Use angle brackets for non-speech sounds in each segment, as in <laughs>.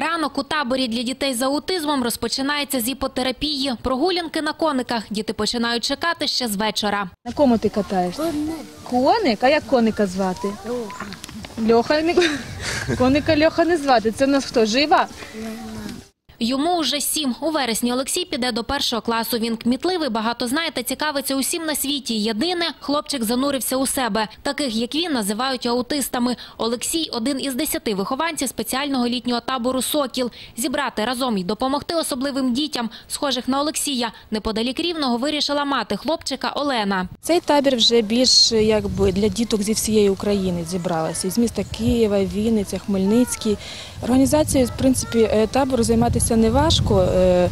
Ранок у таборі для дітей з аутизмом розпочинається з іпотерапії. Прогулянки на кониках діти починають чекати ще з вечора. На кому ти катаєшся? Коник? А як коника звати? Льоха. не- <laughs> Коника Льоха не звати. Це в нас хто? Жива? Йому вже сім. У вересні Олексій піде до першого класу. Він кмітливий, багато знає та цікавиться усім на світі. Єдине, хлопчик занурився у себе. Таких, як він, називають аутистами. Олексій – один із десяти вихованців спеціального літнього табору «Сокіл». Зібрати разом і допомогти особливим дітям, схожих на Олексія, неподалік Рівного вирішила мати хлопчика Олена. Цей табір вже більш якби для діток зі всієї України зібралася. Із міста Києва, Вінниця, Хмельницький. Організацією, в принципі, е, табору займатися не важко.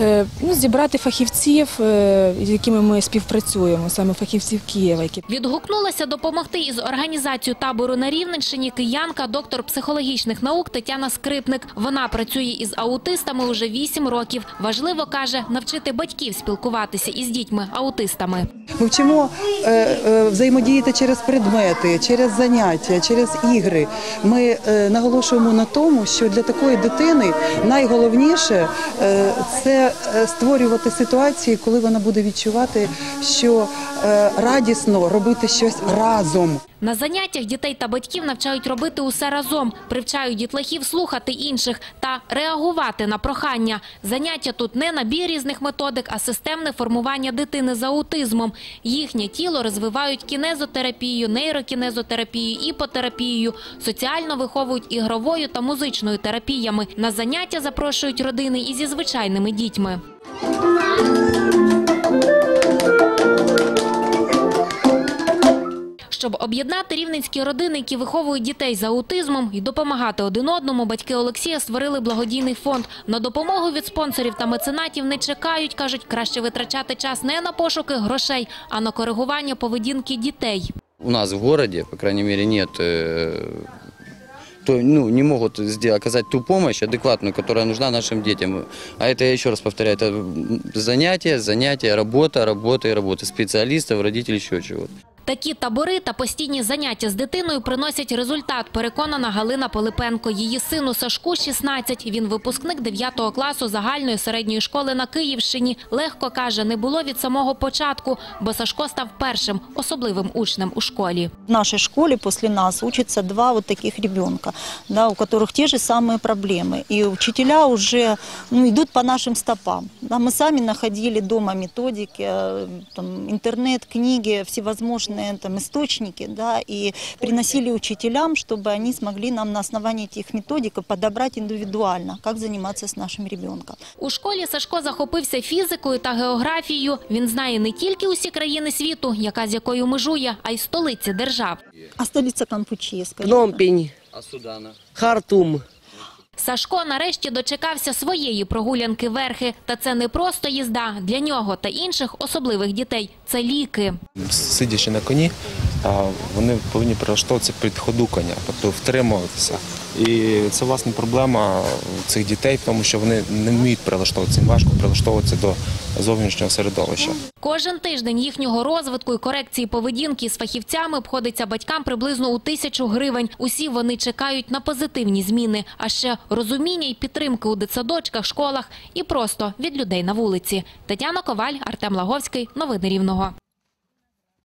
Е, Ну, зібрати фахівців, е, з якими ми співпрацюємо, саме фахівців Києва, які Відгукнулася допомогти із організацією табору на Рівненщині киянка, доктор психологічних наук Тетяна Скрипник. Вона працює із аутистами уже 8 років. Важливо, каже, навчити батьків спілкуватися із дітьми-аутистами. Ми вчимо е, е, взаємодіяти через предмети, через заняття, через ігри. Ми е, наголошуємо на тому, що для такої дитини найголовніше е, це е, створювати ситуації, коли вона буде відчувати, що е, радісно робити щось разом. На заняттях дітей та батьків навчають робити усе разом, привчають дітлахів слухати інших та реагувати на прохання. Заняття тут не набір різних методик, а системне формування дитини з аутизмом. Їхнє тіло розвивають кінезотерапією, нейрокінезотерапією, іпотерапією, соціально виховують ігровою та музичною терапіями. На заняття запрошують родини і зі звичайними дітьми. Щоб об'єднати рівненські родини, які виховують дітей з аутизмом і допомагати один одному, батьки Олексія створили благодійний фонд. На допомогу від спонсорів та меценатів не чекають, кажуть, краще витрачати час не на пошуки грошей, а на коригування поведінки дітей. У нас в городе, по крайней мере, нет, э, то, ну, не могут сделать, оказать ту помощь адекватную, которая нужна нашим детям. А это, я еще раз повторяю, это м, занятия, занятия, работа, работа и работа специалистов, родителей, еще чего-то. Такі табори та постійні заняття з дитиною приносять результат, переконана Галина Пилипенко. Її сину Сашку 16. Він випускник 9 класу загальної середньої школи на Київщині. Легко каже, не було від самого початку, бо Сашко став першим особливим учнем у школі. В нашей школе после нас учатся два вот таких ребенка, да, у которых те же самые проблемы. И учителя уже ну, идут по нашим стопам. Да, мы сами находили дома методики, э, там, интернет, книги, всевозможные там, источники, да, и приносили учителям, чтобы они смогли нам на основании этих методик подобрать индивидуально, как заниматься с нашим ребенком. У школі Сашко захопився фізикою та географією. Він знає не тільки усі країни світу, яка з якою межує, а й столиці держав. А столица Кампучи, скажи. Пномпінь, А Судана? Хартум. Сашко нарешті дочекався своєї прогулянки верхи. Та це не просто їзда. Для нього та інших особливих дітей – це ліки. сидячи на коні, вони повинні прилаштовуватися під ходу коня, тобто втримуватися. І це власне проблема цих дітей тому, що вони не вміють прилаштовуватися, їм важко прилаштовуватися до зовнішнього середовища. Кожен тиждень їхнього розвитку і корекції поведінки з фахівцями обходиться батькам приблизно у тисячу гривень. Усі вони чекають на позитивні зміни, а ще розуміння і підтримки у дитсадочках, школах і просто від людей на вулиці. Тетяна Коваль, Артем Лаговський. Новини Рівного.